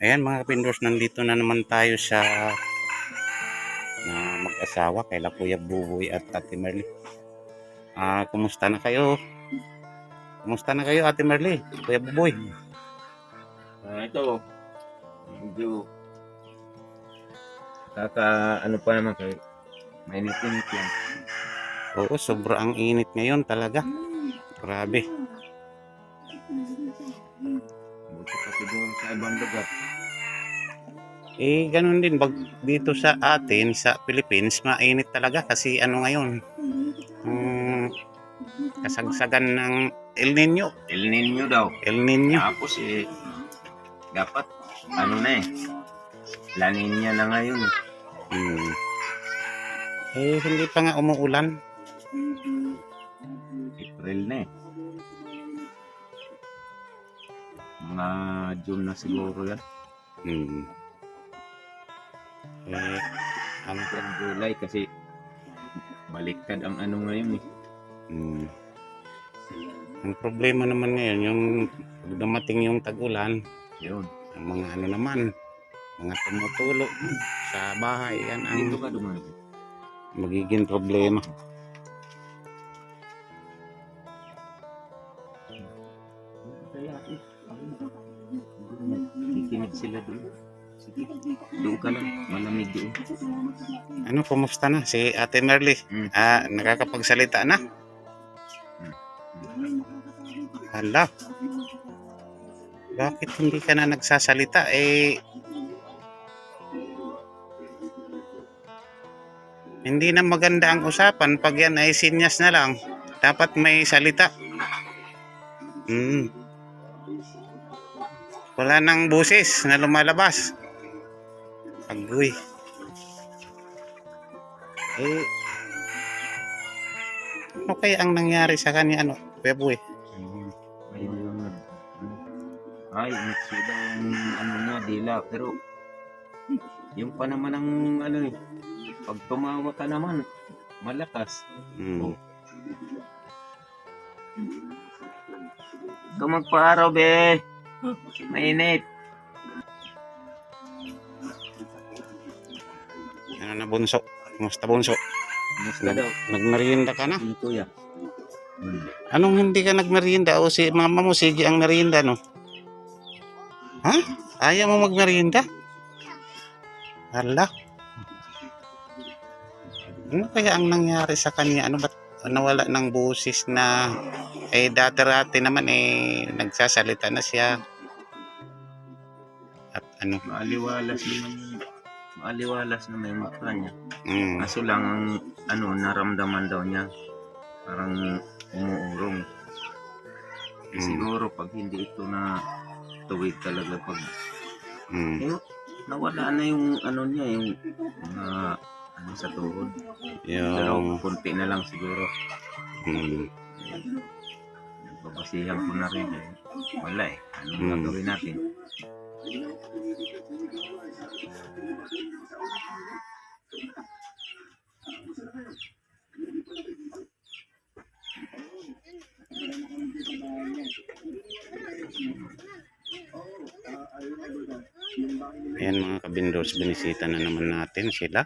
Ayan mga kapindors, nandito na naman tayo sa na mag-asawa kay Kuya Buboy at Ate Merly. Ah, kumusta na kayo? Kumusta na kayo Ate Merly? Kuya Buboy? Ah, ito, medyo kaka ano pa naman kay mainit-init lang. Oo, sobrang init ngayon talaga. Grabe. Buti pa siguro sa ibang lugar. Eh, ganun din. Bag, dito sa atin, sa Philippines, mainit talaga kasi ano ngayon, mm, kasagsagan ng El Nino. El Nino daw. El Nino. Tapos eh, dapat ano na eh, La Nina na ngayon. Hmm. Eh, hindi pa nga umuulan. April na eh. Mga June na siguro yan. Hmm. Eh, ang, Hanggang July kasi baliktad ang ano ngayon eh. hmm. ang problema naman ngayon, yung pag dumating yung tag-ulan, Yun. ang mga ano naman, mga tumutulo sa bahay, yan ang Dito ka dumaan. magiging problema. Kikinig sila doon. Sige, doon ka lang. Malamig doon. Ano, kumusta na si Ate Merly? Mm. Ah, nakakapagsalita na? Hala. Bakit hindi ka na nagsasalita? Eh, hindi na maganda ang usapan pag yan ay sinyas na lang. Dapat may salita. Hmm. Wala nang busis na lumalabas. Agoy. Eh, ano kaya ang nangyari sa kanya, ano, nag... ano. Ay, mixo daw ang ano niya, dila. Pero, yung pa naman ang ano eh. Pag tumawa ka naman, malakas. Hmm. Ikaw magpa-araw, be. Mainit. Na, Bunso? Kumusta, Bunso? Musta daw? Nagmerienda ka na? Dito ya. Hmm. Anong hindi ka nagmerienda? O si mama mo, sige ang merienda, no? Ha? Ayaw mo magmerienda? Hala. Ano kaya ang nangyari sa kanya? Ano ba't nawala ng busis na eh dati-rati naman eh nagsasalita na siya. At ano? Maaliwalas naman yun. Maaliwalas na may mukha niya. Mm, Kaso lang ang ano, naramdaman daw niya. Parang umuurong. Mm. Siguro pag hindi ito na tuwid talaga pag mm, eh, nawala na yung ano niya, yung mga ano sa tuhod. Yung, kunti na lang siguro. mm, Nagbabasihan ko na rin eh. Wala eh. Anong Mm. gagawin natin? Ayan mga kabindos, binisita na naman natin sila.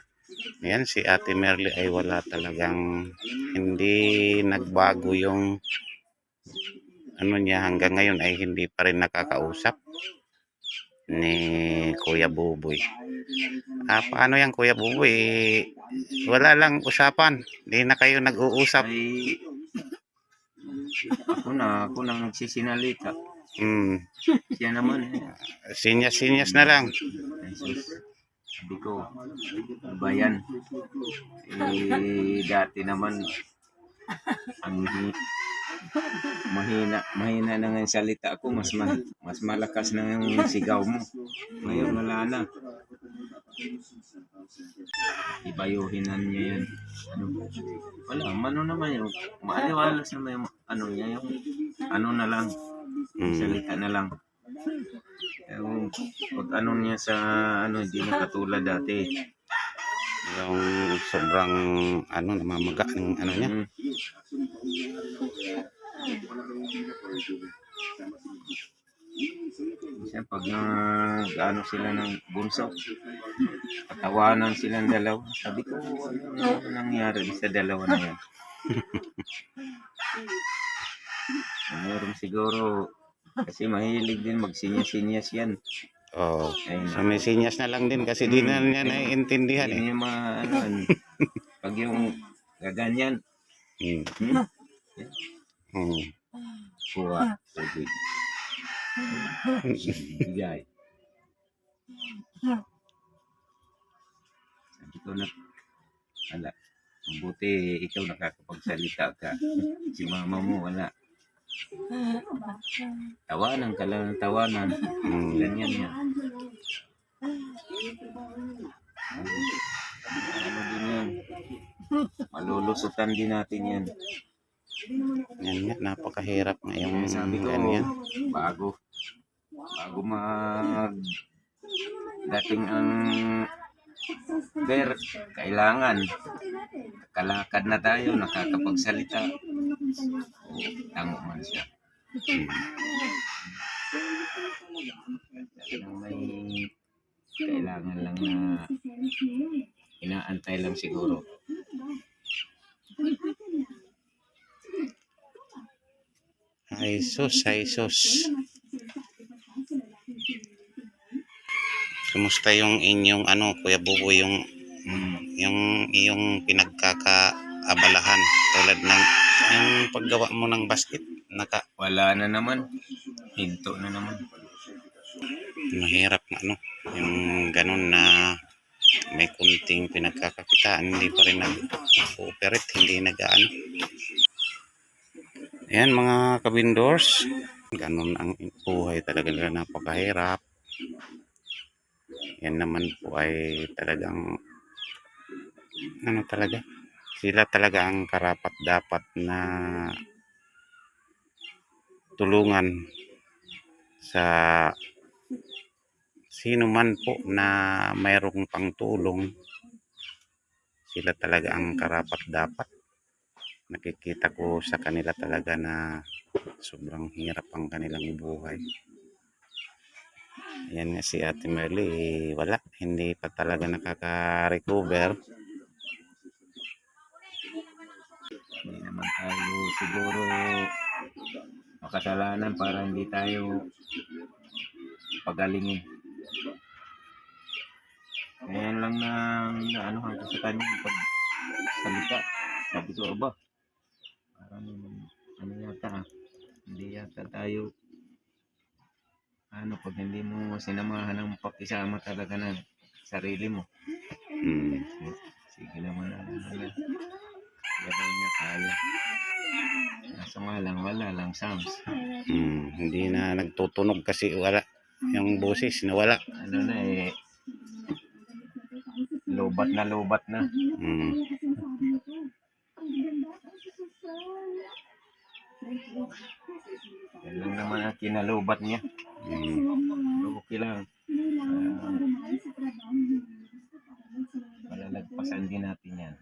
Ayan, si Ate Merly ay wala talagang hindi nagbago yung ano niya hanggang ngayon ay hindi pa rin nakakausap ni Kuya Buboy. Ah, paano yan Kuya Buboy? Wala lang usapan. Hindi na kayo nag-uusap. Ay, ako na, ako nang nagsisinalita. Hmm. Siya naman eh. Sinyas-sinyas na lang. Sabi ko, ano ba yan? Eh, dati naman, ang mahina, mahina na nga salita ko, mas, ma, mas malakas na yung sigaw mo. Ngayon wala na. Ibayuhinan niya yan. Ano, wala, mano naman yun. Maaliwalas naman yung, ano niya, yung, ano na lang, Hmm. salita na lang. Yung pag ano niya sa ano hindi na katulad dati. Yung sobrang ano namamaga ng ano niya. Mm. Minsan pag nag ano sila ng bunso, katawanan silang dalawa. Sabi ko, ano nangyari sa dalawa na yan? Meron siguro, kasi mahilig din magsinyas-sinyas yan. Oh. So may sinyas na lang din kasi di na niya naiintindihan eh. Hindi niya ma, ano, yan. pag yung gaganyan, Hmm. hmm, Hmm. kuha, sabi. Bigay. Sabi ko na, ala, mabuti ikaw nakakapagsalita ka. Si mama mo, wala. Tawanan ka lang ng tawanan. Hmm. Ganyan yan. Ano din yan? Malulusutan din natin yan. Yan nga, napakahirap nga yung Kaya sabi ko, ganyan. bago, bago mag dating ang Ber, kailangan kalakad na tayo, nakakapagsalita. Tango man siya. Talagang may kailangan lang na inaantay lang siguro. Ay sus, ay sus. Kumusta yung inyong ano, Kuya Bubo, yung Mm. yung iyong pinagkakaabalahan tulad ng yung paggawa mo ng basket naka Wala na naman. Hinto na naman. mahirap na ano yung ganun na may kunting pinagkakakitaan hindi pa rin nag-cooperate hindi nag-ano yan mga kabindors ganun ang buhay talaga nila napakahirap yan naman po ay talagang ano talaga sila talaga ang karapat dapat na tulungan sa sino man po na mayroong pangtulong. Sila talaga ang karapat dapat. Nakikita ko sa kanila talaga na sobrang hirap ang kanilang buhay. Yan nga si Ate Merly eh, wala. Hindi pa talaga nakaka-recover Hindi naman tayo siguro makasalanan para hindi tayo pagalingin. Ngayon lang na naanuhan ko sa kanya pag salita. Sabi ko, aba, parang ano yata ah, hindi yata tayo ano pag hindi mo sinamahan ng pakisama talaga ng sarili mo. hmm. Sige naman na ano daw niya kaya. Kaso nga lang, wala lang sounds. Hmm. hindi na nagtutunog kasi wala yung boses nawala Ano na eh, lobat na lobat na. hmm. Yan lang naman ang kinalobat niya. Hmm. Okay lang. Ah, malalagpasan din natin yan.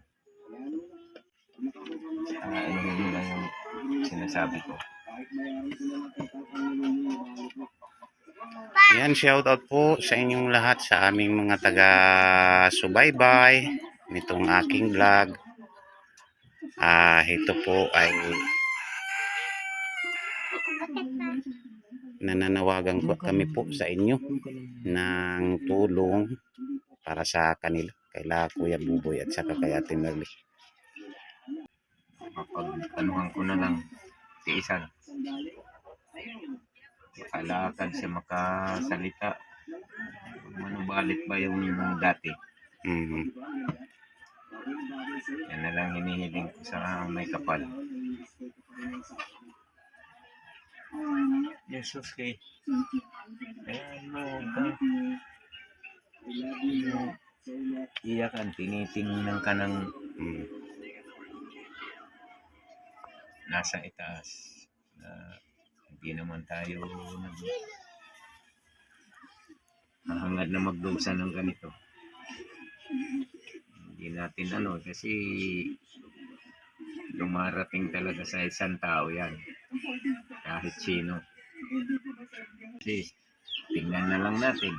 Ah, ano yun lang yung sinasabi ko. Yan, shout out po sa inyong lahat sa aming mga taga-subaybay nitong aking vlog. Ah, ito po ay nananawagan ko kami po sa inyo ng tulong para sa kanila kaila Kuya Buboy at saka kay Ate Merly. Kapag anuhan ko na lang si Isan. Makalakad siya makasalita. Manubalik ba yung dati? Mhm. Yan na lang hinihiling ko sa may kapal. Jesus kay Ayan mo ka. Iyakan, tinitingnan ka ng Mm. Nasa itaas na hindi naman tayo nag mahangad na magdugsa ng ganito. Hindi natin ano kasi dumarating talaga sa isang tao yan. Kahit sino. least, tingnan na lang natin.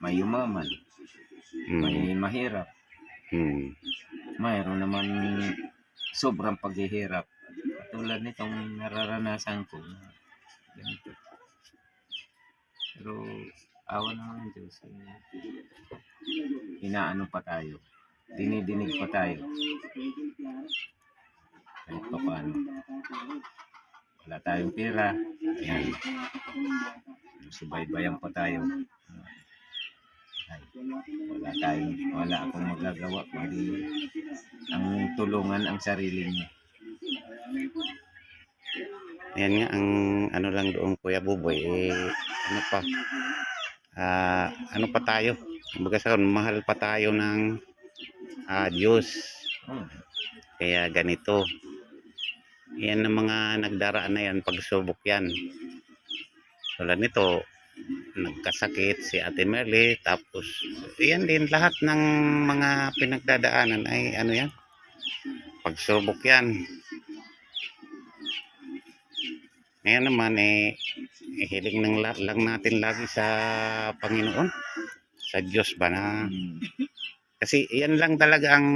May yumaman, may Mm. mahirap, Mm. mayroon naman sobrang paghihirap. Katulad nitong nararanasan ko. na Ganito. Pero awa naman ng Diyos. eh, inaano pa tayo. Dinidinig pa tayo. Kahit pa paano. Wala tayong pera. Yan. Subaybayan pa tayo. Ay, wala tayong, wala akong magagawa kundi ang tulungan ang sarili niya. Yan nga, ang ano lang doon Kuya Buboy, eh, ano pa, ah, ano pa tayo? Kumbaga sa mahal pa tayo ng ah, Diyos. Kaya ganito. Yan ang mga nagdaraan na yan, pagsubok yan. Tulad nito, nagkasakit si Ate Merly, tapos yan din lahat ng mga pinagdadaanan ay ano yan, pagsubok yan. Ngayon naman eh, eh hiling ng la- lang natin lagi sa Panginoon, sa Diyos ba na kasi yan lang talaga ang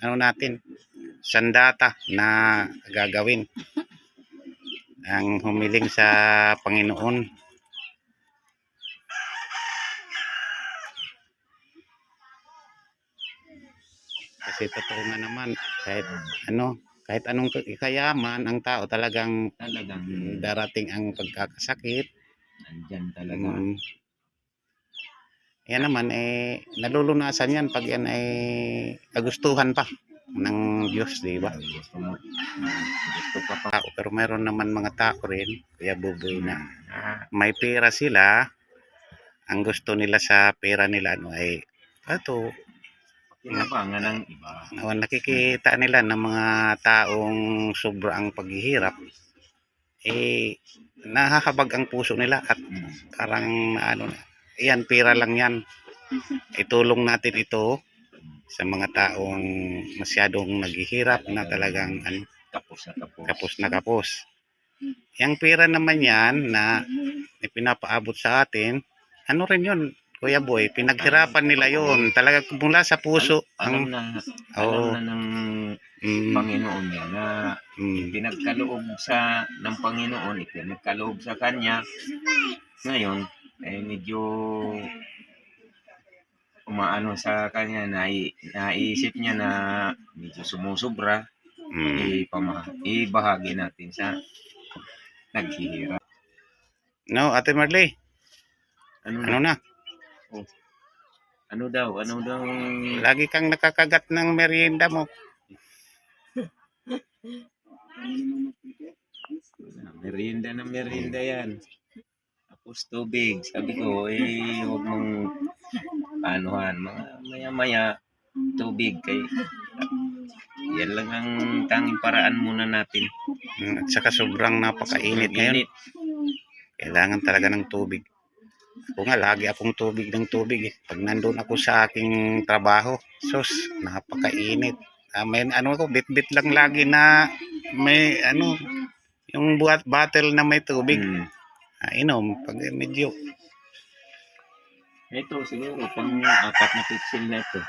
ano natin, sandata na gagawin. Ang humiling sa Panginoon. Kasi totoo nga naman, kahit ano, kahit anong kayaman ang tao talagang Talagang darating ang pagkakasakit. nandyan talaga. Mm. Yan naman eh nalulunasan yan pag yan ay kagustuhan pa ng Diyos, di ba? Gusto mo, gusto pa pa. Pero meron naman mga tao rin, kaya buboy na may pera sila, ang gusto nila sa pera nila ano ay ito, kinabangan ng iba. oh, nakikita nila ng mga taong sobrang paghihirap eh nahahabag ang puso nila at parang ano yan pera lang yan itulong natin ito sa mga taong masyadong naghihirap na talagang ano, Tapos na tapos. kapos na kapos yung pera naman yan na ipinapaabot sa atin ano rin yun Kuya Boy pinaghirapan nila yon talaga mula sa puso Alam ang na, Oo. alam na ng mm, Panginoon niya na mm, pinagkaloob sa ng Panginoon, ipinagkaloob sa kanya. Ngayon, eh medyo umaano sa kanya, nai, naisip niya na medyo sumusubra, mm. ipama, ibahagi natin sa naghihirap. no Ate Marley Ano, ano na? na Ano daw? Ano daw? lagi kang nakakagat ng merienda mo Merienda na merienda yan. Tapos tubig. Sabi ko, eh, huwag mong anuhan. Mga maya-maya, tubig. Kay, yan lang ang tanging paraan muna natin. Mm, at saka sobrang napakainit ngayon Init. kailangan talaga ng tubig. Ako nga, lagi akong tubig ng tubig. Eh. Pag nandun ako sa aking trabaho, sus, napakainit. Ah, may ano ako, bit-bit lang lagi na may ano, yung buhat bottle na may tubig. Hmm. Ah, inom, pag medyo, Ito, siguro, pang apat na pixel na ito.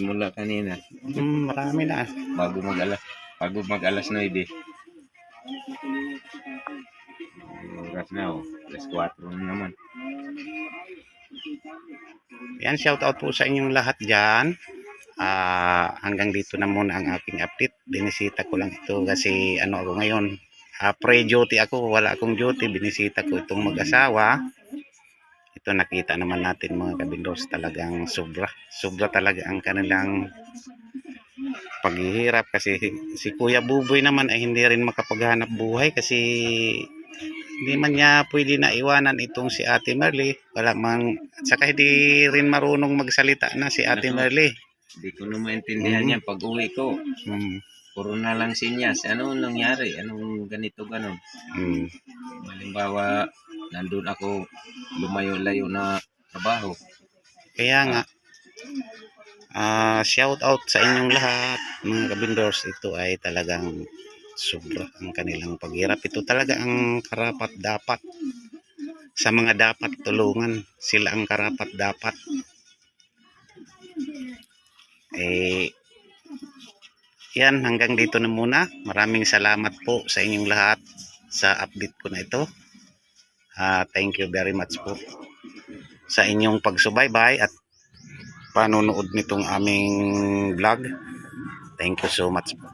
Simula kanina. mm, marami na. Bago mag-alas. Bago mag-alas 9. Oras na, oh. Alas 4 na naman. Yan, shout out po sa inyong lahat dyan. Ah, hanggang dito na muna ang aking update. Binisita ko lang ito kasi ano ako ngayon. Ah, pre-duty ako, wala akong duty. Binisita ko itong mag-asawa. Ito nakita naman natin mga kabindos talagang sobra. Sobra talaga ang kanilang paghihirap kasi si Kuya Buboy naman ay hindi rin makapaghanap buhay kasi hindi man niya pwede na iwanan itong si Ate Merly. Wala mang, at saka hindi rin marunong magsalita na si Ate Nako. Merly. Hindi ko na maintindihan Mhm. yan pag uwi ko. Mm, Puro na lang sinyas. Ano nangyari? Anong ganito ganon? mm. Halimbawa, nandun ako lumayo-layo na trabaho. Kaya nga, ah shout out sa inyong lahat, mga kabindors. Ito ay talagang sobra ang kanilang paghirap. Ito talaga ang karapat dapat sa mga dapat tulungan. Sila ang karapat dapat. Eh, yan, hanggang dito na muna. Maraming salamat po sa inyong lahat sa update ko na ito. Ah, thank you very much po sa inyong pagsubaybay at panonood nitong aming vlog. Thank you so much po.